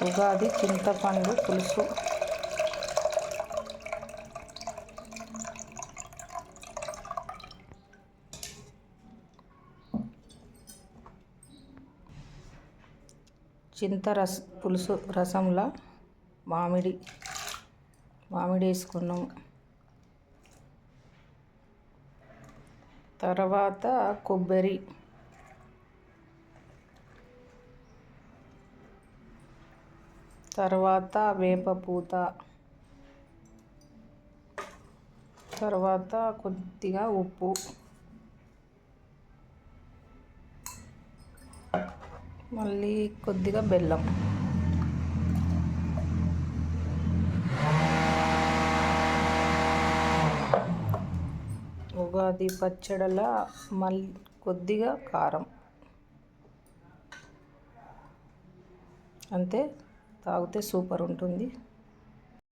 ఉగాది చింతపండు పులుసు. చింత రస పులుసు రసంలో మామిడి మామిడి వేసుకున్నాం. తర్వాత కొబ్బరి. తర్వాత వేపపూత తర్వాత కొద్దిగా ఉప్పు. మళ్ళీ కొద్దిగా బెల్లం. ఉగాది పచ్చడల మళ్ళీ కొద్దిగా కారం. అంతే? తాగితే సూపర్ ఉంటుంది.